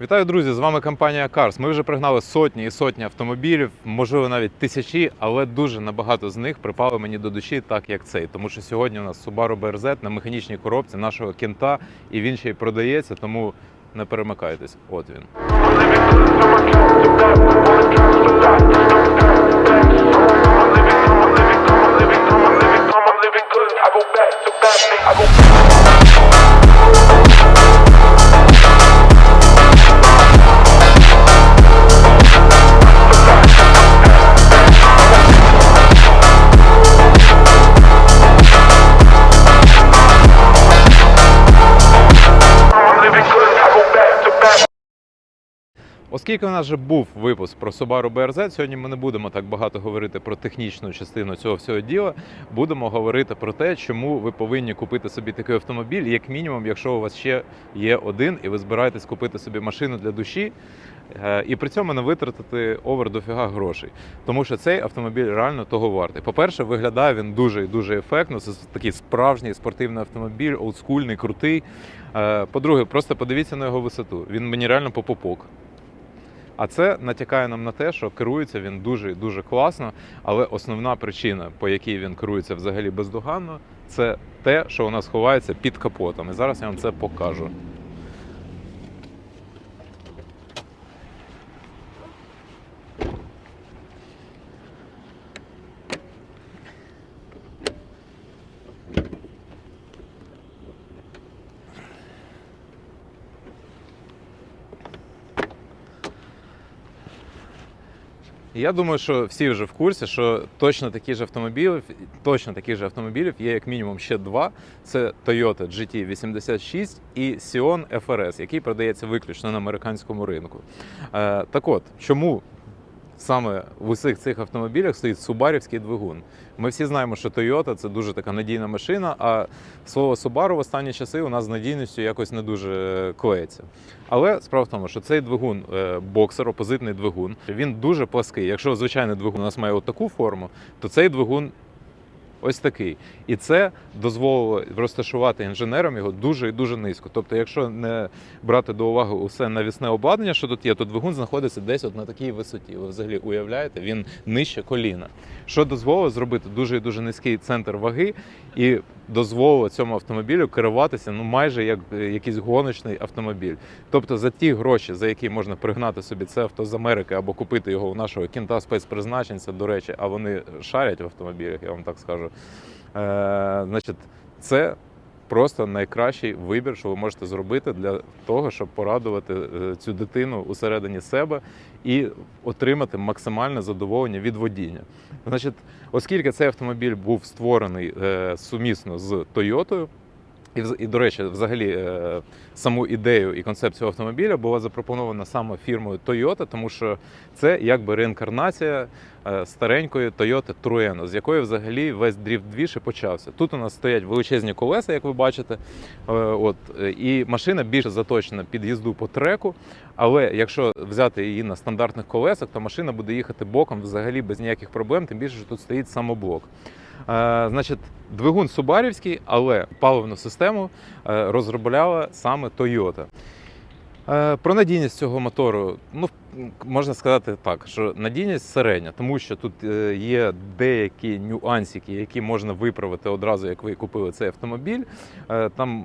Вітаю, друзі! З вами компанія Cars. Ми вже пригнали сотні і сотні автомобілів, можливо, навіть тисячі, але дуже набагато з них припали мені до душі, так як цей. Тому що сьогодні у нас Subaru BRZ на механічній коробці нашого кінта, і він ще й продається, тому не перемикайтесь. От він. Оскільки у нас вже був випуск про Subaru BRZ, сьогодні ми не будемо так багато говорити про технічну частину цього всього діла. Будемо говорити про те, чому ви повинні купити собі такий автомобіль, як мінімум, якщо у вас ще є один, і ви збираєтесь купити собі машину для душі. е, І при цьому не витратити овер дофіга грошей, тому що цей автомобіль реально того вартий. По-перше, виглядає він дуже і дуже ефектно. Це такий справжній спортивний автомобіль, олдскульний, крутий. Е, По-друге, просто подивіться на його висоту. Він мені реально по попок. А це натякає нам на те, що керується він дуже дуже класно. Але основна причина, по якій він керується взагалі бездоганно, це те, що у нас ховається під капотом. І зараз я вам це покажу. Я думаю, що всі вже в курсі, що точно такі ж автомобілів, точно таких же автомобілів є як мінімум ще два. Це Toyota GT86 і Sion FRS, який продається виключно на американському ринку. Е, так от, чому саме в усіх цих автомобілях стоїть субарівський двигун? Ми всі знаємо, що Toyota це дуже така надійна машина, а слово Subaru в останні часи у нас з надійністю якось не дуже клеїться. Але справа в тому, що цей двигун е, боксер, опозитний двигун, він дуже плаский. Якщо звичайний двигун у нас має отаку форму, то цей двигун ось такий. І це дозволило розташувати інженерам його дуже і дуже низько. Тобто, якщо не брати до уваги усе навісне обладнання, що тут є, то двигун знаходиться десь от на такій висоті. Ви взагалі уявляєте, він нижче коліна. Що дозволило зробити дуже і дуже низький центр ваги і дозволило цьому автомобілю керуватися ну майже як е, якийсь гоночний автомобіль. Тобто за ті гроші, за які можна пригнати собі це авто з Америки або купити його у нашого кінта спецпризначенця, до речі, а вони шарять в автомобілях, я вам так скажу. Е, значить, це просто найкращий вибір, що ви можете зробити для того, щоб порадувати е, цю дитину усередині себе і отримати максимальне задоволення від водіння. Значить, оскільки цей автомобіль був створений е, сумісно з Тойотою. І, і, до речі, взагалі е, саму ідею і концепцію автомобіля була запропонована саме фірмою Toyota, тому що це якби реінкарнація е, старенької Toyota Trueno, з якої взагалі весь дріфт двіж і почався. Тут у нас стоять величезні колеса, як ви бачите. Е, От, і машина більше заточена під їзду по треку. Але якщо взяти її на стандартних колесах, то машина буде їхати боком взагалі без ніяких проблем, тим більше, що тут стоїть самоблок. Е, значить, двигун Субарівський, але паливну систему е, розробляла саме Toyota. Е, Про надійність цього мотору, ну можна сказати так, що надійність середня, тому що тут є деякі нюансики, які можна виправити одразу, як ви купили цей автомобіль. Там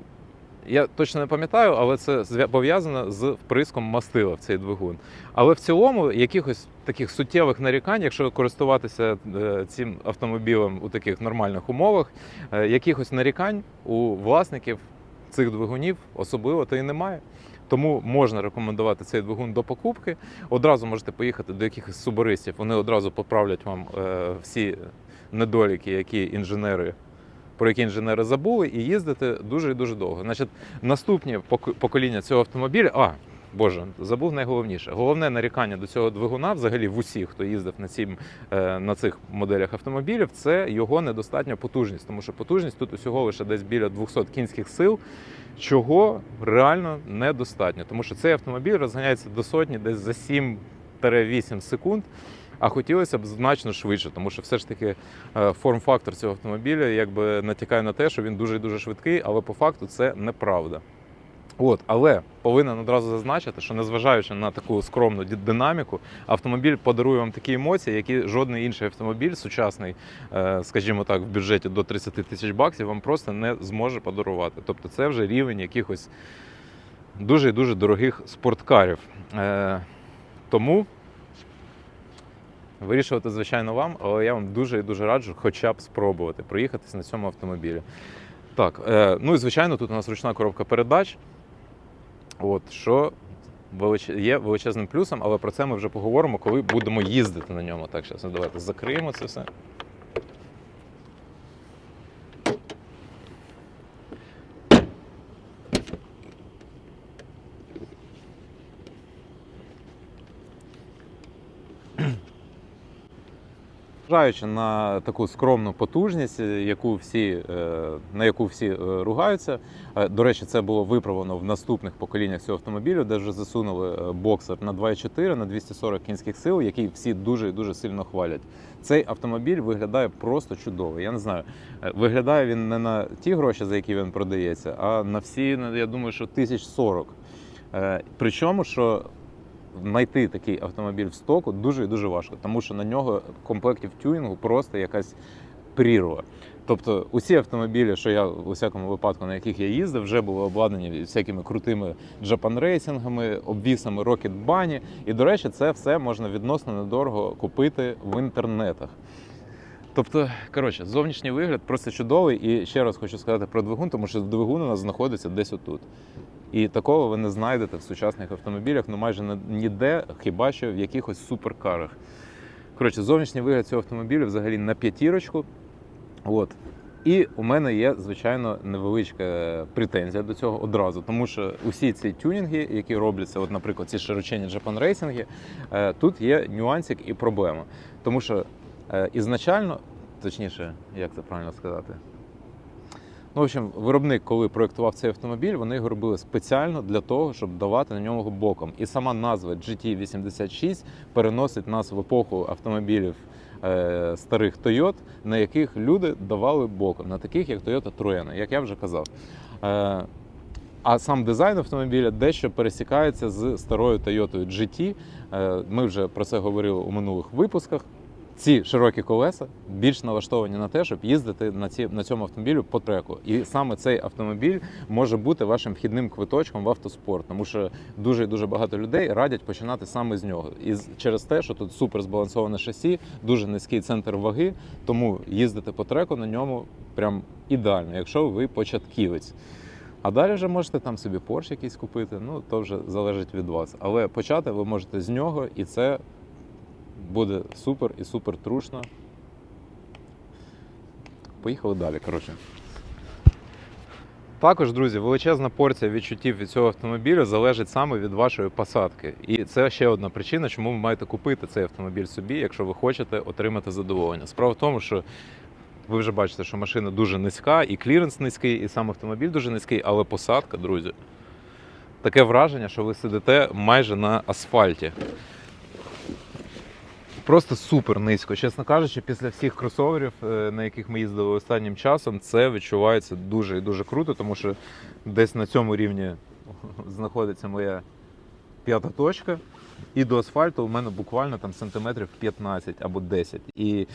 я точно не пам'ятаю, але це пов'язано з вприском мастила в цей двигун. Але в цілому якихось таких суттєвих нарікань, якщо користуватися е, цим автомобілем у таких нормальних умовах, е, якихось нарікань у власників цих двигунів особливо то і немає. Тому можна рекомендувати цей двигун до покупки. Одразу можете поїхати до якихось субористів, вони одразу поправлять вам е, всі недоліки, які інженери. Про які інженери забули, і їздити дуже і дуже довго. Значить, наступні покоління цього автомобіля. А, Боже, забув найголовніше. Головне нарікання до цього двигуна, взагалі в усіх, хто їздив на, цім, е, на цих моделях автомобілів, це його недостатня потужність. Тому що потужність тут усього лише десь біля 200 кінських сил, чого реально недостатньо. Тому що цей автомобіль розганяється до сотні десь за 7-8 секунд. А хотілося б значно швидше, тому що все ж таки е, форм-фактор цього автомобіля якби натякає на те, що він дуже дуже швидкий, але по факту це неправда. От, але повинен одразу зазначити, що незважаючи на таку скромну динаміку, автомобіль подарує вам такі емоції, які жодний інший автомобіль, сучасний, е, скажімо так, в бюджеті до 30 тисяч баксів, вам просто не зможе подарувати. Тобто це вже рівень якихось дуже дуже дорогих спорткарів. Е, Тому вирішувати, звичайно, вам, але я вам дуже і дуже раджу хоча б спробувати проїхатись на цьому автомобілі. Так, е, ну і звичайно, тут у нас ручна коробка передач. От, що є величезним плюсом, але про це ми вже поговоримо, коли будемо їздити на ньому. Так, зараз давайте закриємо це все. Зважаючи на таку скромну потужність, яку всі, е, на яку всі е, ругаються. Е, До речі, це було виправлено в наступних поколіннях цього автомобілю, де вже засунули боксер на 2,4 на 240 кінських сил, який всі дуже і дуже сильно хвалять. Цей автомобіль виглядає просто чудово. Я не знаю, виглядає він не на ті гроші, за які він продається, а на всі, ну, я думаю, що тисяч сорок. Е, Причому, що знайти такий автомобіль в стоку дуже і дуже важко, тому що на нього комплектів тюнінгу просто якась прірва. Тобто усі автомобілі, що я у всякому випадку, на яких я їздив, вже були обладнані всякими крутими джапан-рейсингами, обвісами Rocket Bunny. І, до речі, це все можна відносно недорого купити в інтернетах. Тобто, коротше, зовнішній вигляд просто чудовий. І ще раз хочу сказати про двигун, тому що двигун у нас знаходиться десь отут. І такого ви не знайдете в сучасних автомобілях, ну майже ніде, хіба що в якихось суперкарах. Коротше, зовнішній вигляд цього автомобіля взагалі на п'ятірочку. От. І у мене є, звичайно, невеличка претензія до цього одразу, тому що усі ці тюнінги, які робляться, от, наприклад, ці широченні Japan рейсинги, е, тут є нюансик і проблема. Тому що е, ізначально, точніше, як це правильно сказати, Ну, в общем, виробник, коли проєктував цей автомобіль, вони його робили спеціально для того, щоб давати на нього боком. І сама назва GT86 переносить нас в епоху автомобілів е, старих Toyota, на яких люди давали боком, на таких як Toyota Trueno, як я вже казав. Е, а сам дизайн автомобіля дещо пересікається з старою Toyota GT. Е, Ми вже про це говорили у минулих випусках. Ці широкі колеса більш налаштовані на те, щоб їздити на, ці, на цьому автомобілю по треку. І саме цей автомобіль може бути вашим вхідним квиточком в автоспорт, тому що дуже і дуже багато людей радять починати саме з нього. І через те, що тут супер збалансоване шасі, дуже низький центр ваги, тому їздити по треку на ньому прям ідеально, якщо ви початківець. А далі вже можете там собі Porsche якийсь купити, ну то вже залежить від вас. Але почати ви можете з нього, і це буде супер і супер трушно. Поїхали далі, коротше. Також, друзі, величезна порція відчуттів від цього автомобіля залежить саме від вашої посадки. І це ще одна причина, чому ви маєте купити цей автомобіль собі, якщо ви хочете отримати задоволення. Справа в тому, що ви вже бачите, що машина дуже низька, і кліренс низький, і сам автомобіль дуже низький, але посадка, друзі, таке враження, що ви сидите майже на асфальті. Просто супер низько. Чесно кажучи, після всіх кросоверів, е, на яких ми їздили останнім часом, це відчувається дуже і дуже круто, тому що десь на цьому рівні знаходиться моя п'ята точка. І до асфальту у мене буквально там сантиметрів 15 або 10. І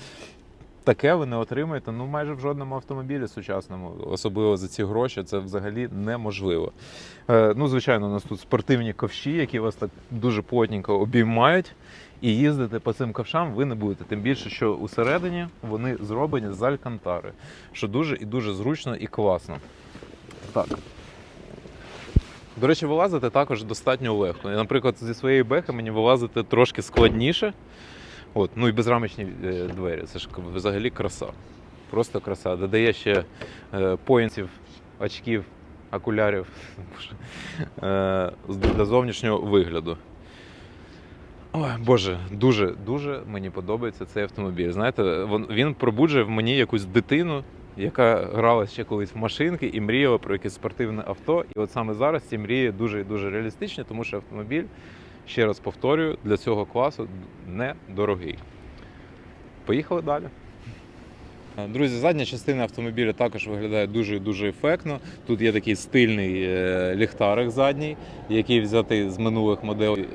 таке ви не отримаєте ну майже в жодному автомобілі сучасному, особливо за ці гроші, це взагалі неможливо. Е, ну, звичайно, у нас тут спортивні ковші, які вас так дуже плотненько обіймають. І їздити по цим ковшам ви не будете. Тим більше, що усередині вони зроблені з алькантари, що дуже і дуже зручно і класно. Так. До речі, вилазити також достатньо легко. Наприклад, зі своєї бехи мені вилазити трошки складніше. От, ну і безрамочні е, двері. Це ж взагалі краса. Просто краса. Додає ще е, поінтів, очків, окулярів е, до зовнішнього вигляду. Ой, Боже, дуже дуже мені подобається цей автомобіль. Знаєте, він, пробуджує в мені якусь дитину, яка грала ще колись в машинки і мріяла про якесь спортивне авто. І от саме зараз ці мрії дуже і дуже реалістичні, тому що автомобіль, ще раз повторюю, для цього класу недорогий. Поїхали далі. Друзі, задня частина автомобіля також виглядає дуже дуже ефектно. Тут є такий стильний е, ліхтарик задній, який взятий з минулих моделей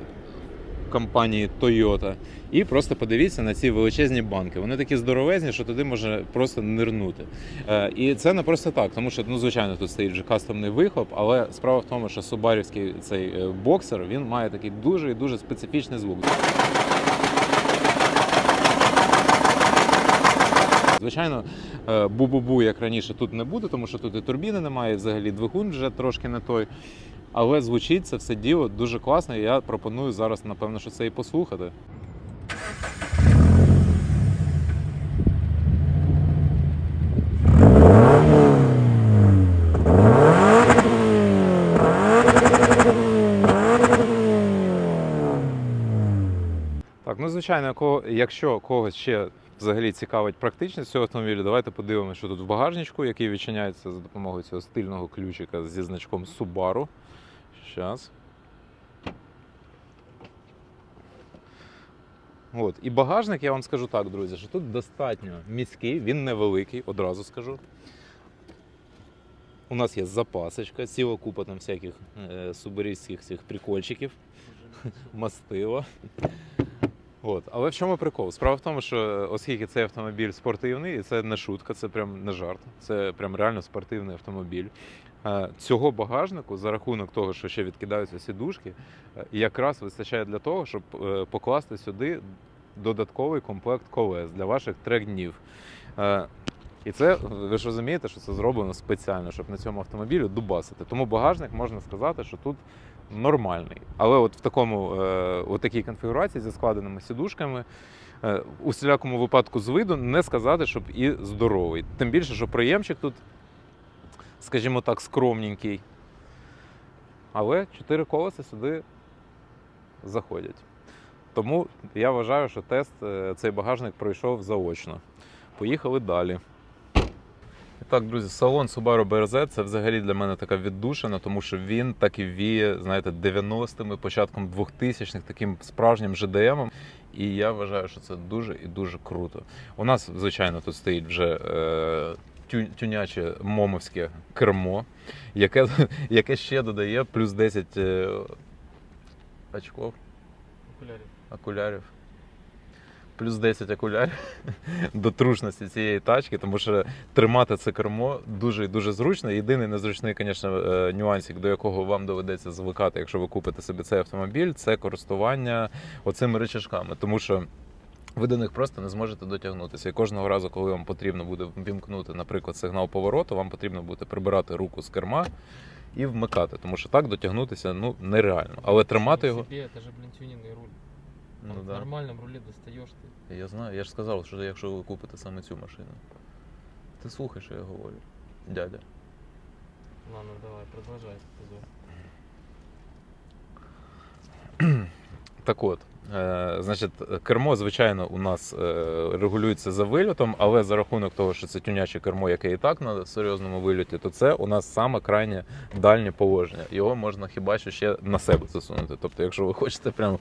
компанії Toyota. І просто подивіться на ці величезні банки. Вони такі здоровезні, що туди може просто нирнути. Е, І це не просто так, тому що ну звичайно тут стоїть вже кастомний вихлоп, але справа в тому, що субарівський цей е, боксер він має такий дуже і дуже специфічний звук. Звичайно, е, бу-бу-бу, як раніше, тут не буде, тому що тут і турбіни немає, і взагалі двигун вже трошки не той. Але звучить це все діло дуже класно, і я пропоную зараз, напевно, що це і послухати. Так, ну звичайно, якщо когось ще взагалі цікавить практичність цього автомобіля, давайте подивимося, що тут в багажничку, який відчиняється за допомогою цього стильного ключика зі значком Subaru. Щас. От. І багажник, я вам скажу так, друзі, що тут достатньо міський, він невеликий, одразу скажу. У нас є запасочка, ціла купа там всяких е, субарійських цих прикольчиків, мастила. От. Але в чому прикол? Справа в тому, що оскільки цей автомобіль спортивний, і це не шутка, це прям не жарт, це прям реально спортивний автомобіль. е, Цього багажнику за рахунок того, що ще відкидаються сідушки, е, якраз вистачає для того, щоб е, покласти сюди додатковий комплект колес для ваших трек-днів. Е, І це ви ж розумієте, що це зроблено спеціально, щоб на цьому автомобілі дубасити. Тому багажник можна сказати, що тут нормальний. Але от в такому, е, от такій конфігурації зі складеними сідушками. е, У всілякому випадку з виду не сказати, щоб і здоровий. Тим більше, що приємчик тут, скажімо так, скромненький. Але чотири колеса сюди заходять. Тому я вважаю, що тест е, цей багажник пройшов заочно. Поїхали далі. Так, друзі, салон Subaru BRZ це взагалі для мене така віддушина, тому що він так і віє, знаєте, 90-ми, початком 2000-х, таким справжнім ЖДМом. І я вважаю, що це дуже і дуже круто. У нас, звичайно, тут стоїть вже е, тю, тюняче момовське кермо, яке, яке ще додає плюс 10 е, очков Окулярів. окулярів. Плюс 10 окулярів до трушності цієї тачки, тому що тримати це кермо дуже і дуже зручно. Єдиний незручний, звісно, е, нюансик, до якого вам доведеться звикати, якщо ви купите собі цей автомобіль, це користування оцими речашками, тому що. Ви до них просто не зможете дотягнутися. І кожного разу, коли вам потрібно буде вімкнути, наприклад, сигнал повороту, вам потрібно буде прибирати руку з керма і вмикати, тому що так дотягнутися ну нереально. Але тримати його. Себе, это же, блин, тюнинный руль. Ну, в да. нормальном руле достаешь ты. Я знаю, я ж сказав, що якщо ви купите саме цю машину. Ти слухай, що я говорю, дядя. Ладно, давай, продолжай. позор. Так от, е, значить, кермо, звичайно, у нас е, регулюється за вильотом, але за рахунок того, що це тюняче кермо, яке і так на серйозному вильоті, то це у нас саме крайнє дальнє положення. Його можна хіба що ще на себе засунути. Тобто, якщо ви хочете прямо.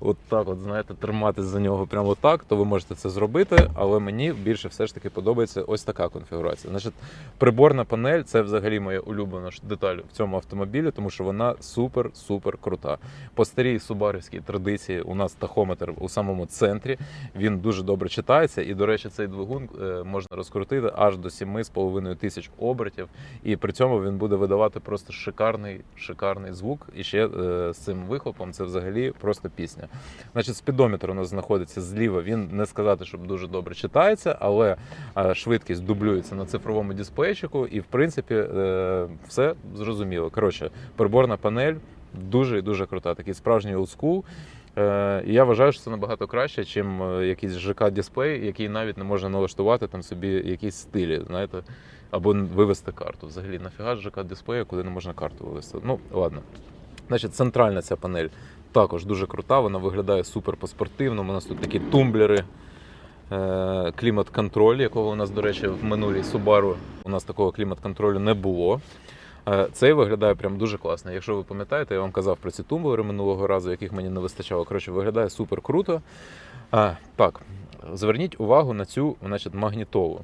От так, от знаєте, триматись за нього прямо так, то ви можете це зробити. Але мені більше все ж таки подобається ось така конфігурація. Значить, приборна панель це взагалі моя улюблена деталь в цьому автомобілі, тому що вона супер-супер крута. По старій субарівській традиції у нас тахометр у самому центрі. Він дуже добре читається. І, до речі, цей двигун е, можна розкрутити аж до 7,5 тисяч обертів. І при цьому він буде видавати просто шикарний, шикарний звук. І ще е, з цим вихлопом це взагалі просто пісня. Значить, спідометр у нас знаходиться зліва. Він не сказати, щоб дуже добре читається, але е, швидкість дублюється на цифровому дисплейчику, і в принципі е, все зрозуміло. Коротше, приборна панель дуже і дуже крута. Такий справжній олдскул. Е, І я вважаю, що це набагато краще, ніж якийсь ЖК-дисплей, який навіть не можна налаштувати там собі якісь стилі, знаєте, або вивести карту. Взагалі, нафіга ЖК-дисплея, куди не можна карту вивести. Ну, ладно. Значить, центральна ця панель також дуже крута, вона виглядає супер по-спортивному. У нас тут такі тумблери, е, клімат-контроль, якого у нас, до речі, в минулій Subaru у нас такого клімат-контролю не було. Е, Цей виглядає прям дуже класно. Якщо ви пам'ятаєте, я вам казав про ці тумблери минулого разу, яких мені не вистачало. Коротше, виглядає супер круто. А, так, зверніть увагу на цю значить, магнітолу.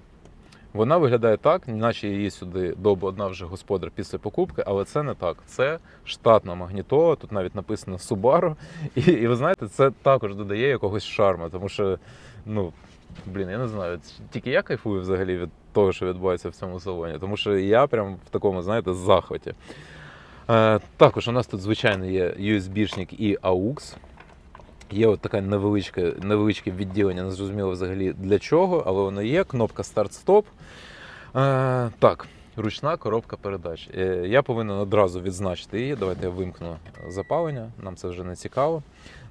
Вона виглядає так, наче її сюди дообладнав вже господар після покупки, але це не так. Це штатна магнітола, тут навіть написано Subaru. І, і ви знаєте, це також додає якогось шарму, тому що, ну, блін, я не знаю, тільки я кайфую взагалі від того, що відбувається в цьому салоні, тому що я прям в такому, знаєте, захваті. Е, також у нас тут, звичайно, є USB-шник і AUX. Є от таке невеличке, невеличке відділення, не зрозуміло взагалі для чого, але воно є. Кнопка старт-стоп. Е, так, ручна коробка передач. Е, я повинен одразу відзначити її. Давайте я вимкну запалення, нам це вже не цікаво.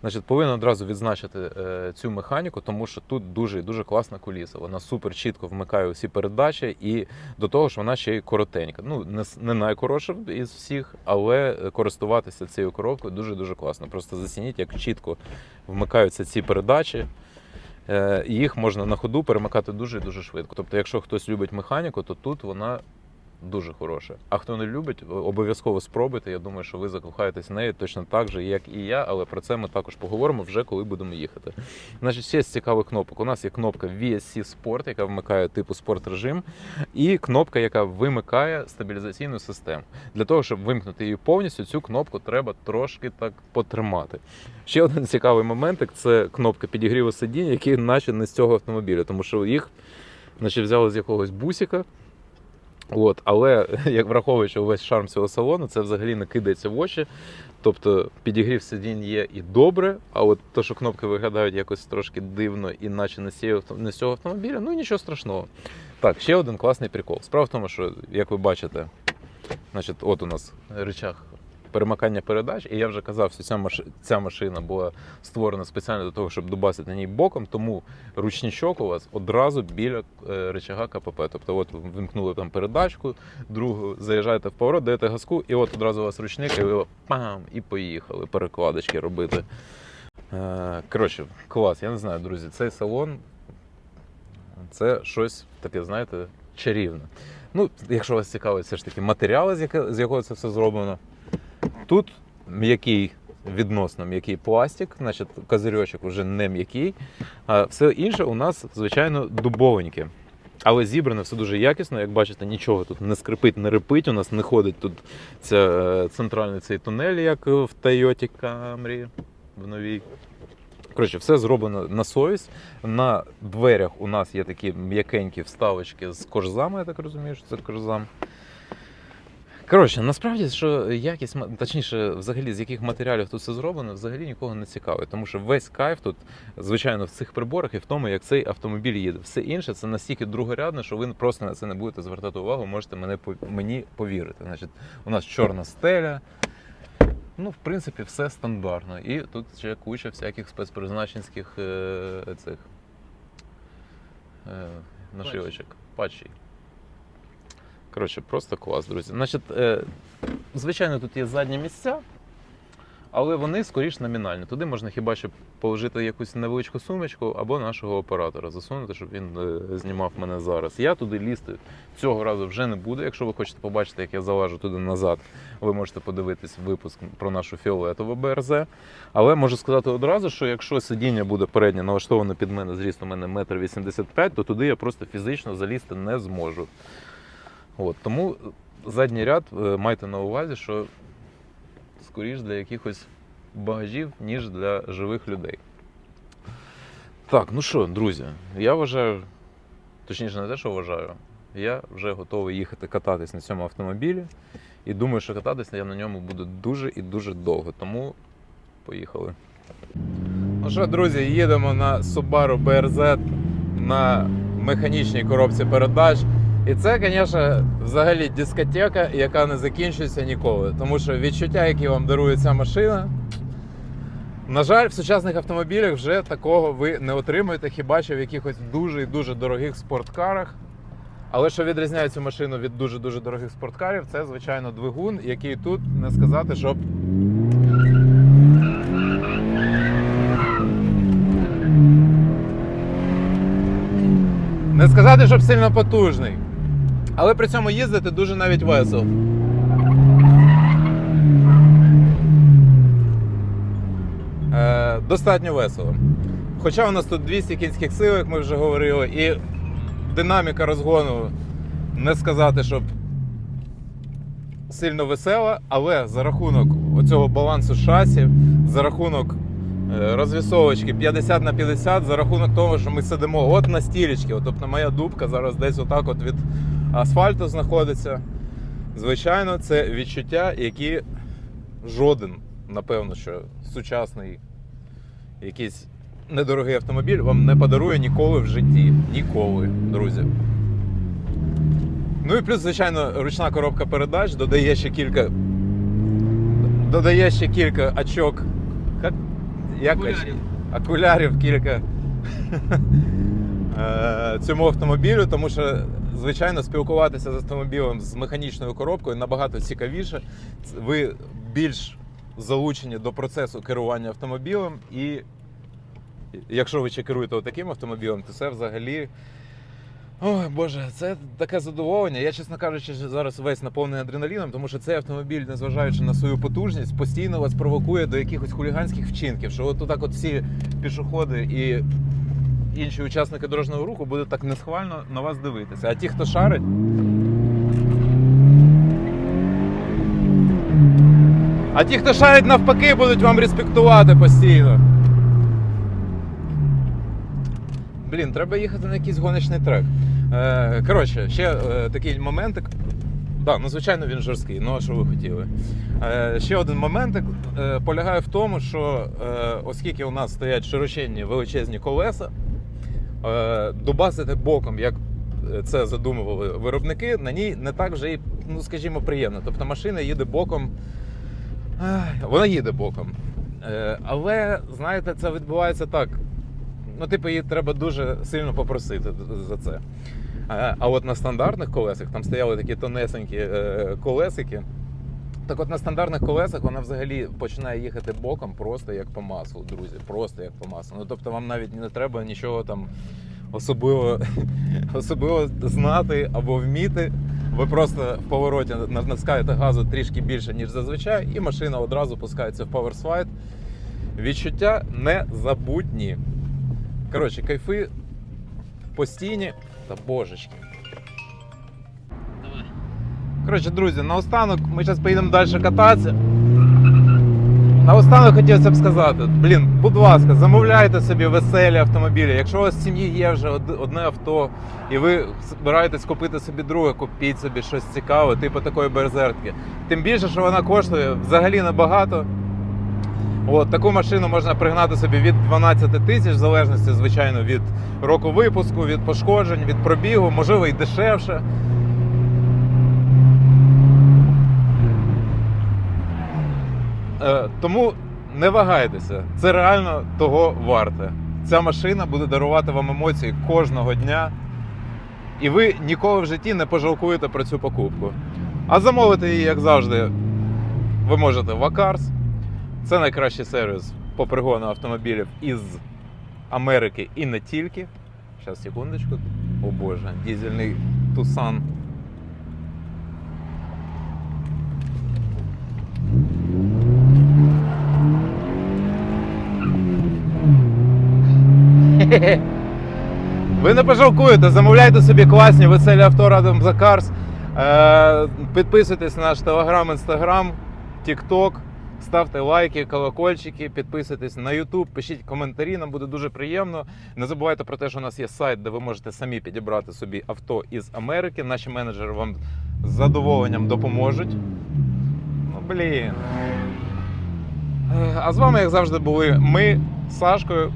Значить, повинен одразу відзначити е, цю механіку, тому що тут дуже і дуже класна куліса. Вона супер чітко вмикає усі передачі, і до того ж вона ще й коротенька. Ну, не, не найкоротша із всіх, але користуватися цією коробкою дуже дуже класно. Просто зацініть, як чітко вмикаються ці передачі. Е, Їх можна на ходу перемикати дуже дуже швидко. Тобто, якщо хтось любить механіку, то тут вона дуже хороша. А хто не любить, обов'язково спробуйте. Я думаю, що ви закохаєтесь в неї точно так же, як і я, але про це ми також поговоримо вже коли будемо їхати. Значить, ще з цікавих кнопок. У нас є кнопка VSC Sport, яка вмикає типу спорт режим, і кнопка, яка вимикає стабілізаційну систему. Для того, щоб вимкнути її повністю, цю кнопку треба трошки так потримати. Ще один цікавий моментик це кнопка підігріву сидінь, які наче не з цього автомобіля, тому що їх наче взяли з якогось бусика. От, але як враховуючи увесь шарм цього салону, це взагалі не кидається в очі. Тобто підігрів сидінь є і добре, а от то, що кнопки виглядають якось трошки дивно, і наче не з цього автомобіля, ну нічого страшного. Так, ще один класний прикол. Справа в тому, що, як ви бачите, значить, от у нас речах перемикання передач, і я вже казав, що ця, маш... ця машина була створена спеціально для того, щоб дубасити на ній боком, тому ручничок у вас одразу біля е, рычага КПП. Тобто, от ви вимкнули там передачку, другу заїжджаєте в поворот, даєте газку, і от одразу у вас ручник, і ви пам, і поїхали перекладочки робити. Е, Коротше, клас, я не знаю, друзі, цей салон це щось таке, знаєте, чарівне. Ну, якщо вас цікавить все ж таки матеріали, з якого це все зроблено, тут м'який, відносно м'який пластик, значить козирьочок вже не м'який. А все інше у нас, звичайно, дубовеньке. Але зібрано все дуже якісно. Як бачите, нічого тут не скрипить, не рипить. У нас не ходить тут ця, е, центральний цей тунель, як в Toyota Camry в новій. Коротше, все зроблено на совість. На дверях у нас є такі м'якенькі вставочки з кожзами, я так розумію, що це кожзам. Коротше, насправді, що якість, точніше, взагалі, з яких матеріалів тут все зроблено, взагалі нікого не цікавить. Тому що весь кайф тут, звичайно, в цих приборах і в тому, як цей автомобіль їде. Все інше це настільки другорядне, що ви просто на це не будете звертати увагу, можете мене мені повірити. Значить, у нас чорна стеля. Ну, в принципі, все стандартно. І тут ще куча всяких спецпризначенських е, цих е, нашивочок, патчей. Коротше, просто клас, друзі. Значить, е, звичайно, тут є задні місця, але вони скоріш номінальні. Туди можна хіба що положити якусь невеличку сумочку або нашого оператора засунути, щоб він е, знімав мене зараз. Я туди лізти цього разу вже не буду. Якщо ви хочете побачити, як я залажу туди назад, ви можете подивитись випуск про нашу фіолетову БРЗ. Але можу сказати одразу, що якщо сидіння буде переднє налаштоване під мене, зріст у мене 1,85 м, то туди я просто фізично залізти не зможу. От, тому задній ряд е, майте на увазі, що скоріш для якихось багажів, ніж для живих людей. Так, ну що, друзі, я вважаю, точніше, не те, що вважаю, я вже готовий їхати кататись на цьому автомобілі. І думаю, що кататися я на ньому буду дуже і дуже довго. Тому поїхали. Ну що, друзі, їдемо на Subaru BRZ на механічній коробці передач. І це, звісно, взагалі дискотека, яка не закінчується ніколи. Тому що відчуття, які вам дарує ця машина. На жаль, в сучасних автомобілях вже такого ви не отримуєте, хіба що в якихось дуже і дуже дорогих спорткарах. Але що відрізняє цю машину від дуже-дуже дорогих спорткарів, це, звичайно, двигун, який тут не сказати, щоб. Не сказати, щоб сильно потужний. Але при цьому їздити дуже навіть весело. Е, достатньо весело. Хоча у нас тут 200 кінських сил, як ми вже говорили, і динаміка розгону, не сказати, щоб сильно весела, але за рахунок оцього балансу шасі, за рахунок е, розвісовочки 50 на 50, за рахунок того, що ми сидимо от на стілечці, тобто моя дубка зараз десь отак от від асфальту знаходиться. Звичайно, це відчуття, які жоден, напевно, що сучасний якийсь недорогий автомобіль вам не подарує ніколи в житті. Ніколи, друзі. Ну і плюс, звичайно, ручна коробка передач додає ще кілька. Додає ще кілька очок. Як, як Окулярів. окулярів кілька е, цьому автомобілю, тому що, звичайно, спілкуватися з автомобілем з механічною коробкою набагато цікавіше. Ви більш залучені до процесу керування автомобілем, і якщо ви ще керуєте таким автомобілем, то це взагалі. Ой, Боже, це таке задоволення. Я, чесно кажучи, зараз весь наповнений адреналіном, тому що цей автомобіль, незважаючи на свою потужність, постійно вас провокує до якихось хуліганських вчинків. Що от так от всі пішоходи і інші учасники дорожнього руху будуть так несхвально на вас дивитися. А ті, хто шарить. А ті, хто шарить навпаки, будуть вам респектувати постійно. Блін, треба їхати на якийсь гоночний трек. Е, коротше, ще е, такий моментик. Да, ну звичайно, він жорсткий, ну а що ви хотіли? Е, ще один моментик е, полягає в тому, що е, оскільки у нас стоять широченні величезні колеса, дубасити боком, як це задумували виробники, на ній не так вже і, ну скажімо, приємно. Тобто машина їде боком. Вона їде боком. Е, але, знаєте, це відбувається так. Ну, типу, її треба дуже сильно попросити за це. Е, А от на стандартних колесах там стояли такі тонесенькі е, колесики. Так от на стандартних колесах вона взагалі починає їхати боком просто як по маслу, друзі. Просто як по маслу. Ну тобто вам навіть не треба нічого там особливо, особливо знати або вміти. Ви просто в повороті натискаєте газу трішки більше, ніж зазвичай, і машина одразу пускається в PowerSlide. Відчуття незабутні. Коротше, кайфи постійні та божечки. Коротше, друзі, наостанок ми зараз поїдемо далі кататися. Наостанок хотілося б сказати, блін, будь ласка, замовляйте собі веселі автомобілі. Якщо у вас в сім'ї є вже одне авто, і ви збираєтесь купити собі друге, купіть собі щось цікаве, типу такої берзертки. Тим більше, що вона коштує взагалі небагато. От, таку машину можна пригнати собі від 12 тисяч, в залежності, звичайно, від року випуску, від пошкоджень, від пробігу, можливо, і дешевше. Тому не вагайтеся, це реально того варте. Ця машина буде дарувати вам емоції кожного дня, і ви ніколи в житті не пожалкуєте про цю покупку. А замовити її, як завжди, ви можете в Акарс. Це найкращий сервіс по пригону автомобілів із Америки і не тільки. Зараз, секундочку. О Боже, дізельний Тусан. Ви не пожалкуєте, замовляйте собі класні веселі авто радом за Cars. Е, Підписуйтесь на наш телеграм, інстаграм, тікток, ставте лайки, колокольчики, підписуйтесь на YouTube, пишіть коментарі, нам буде дуже приємно. Не забувайте про те, що у нас є сайт, де ви можете самі підібрати собі авто із Америки. Наші менеджери вам з задоволенням допоможуть. Ну, блін. Е, А з вами, як завжди, були ми з Сашкою.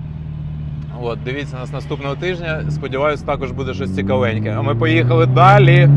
От, дивіться нас наступного тижня. Сподіваюсь, також буде щось цікавеньке. А ми поїхали далі.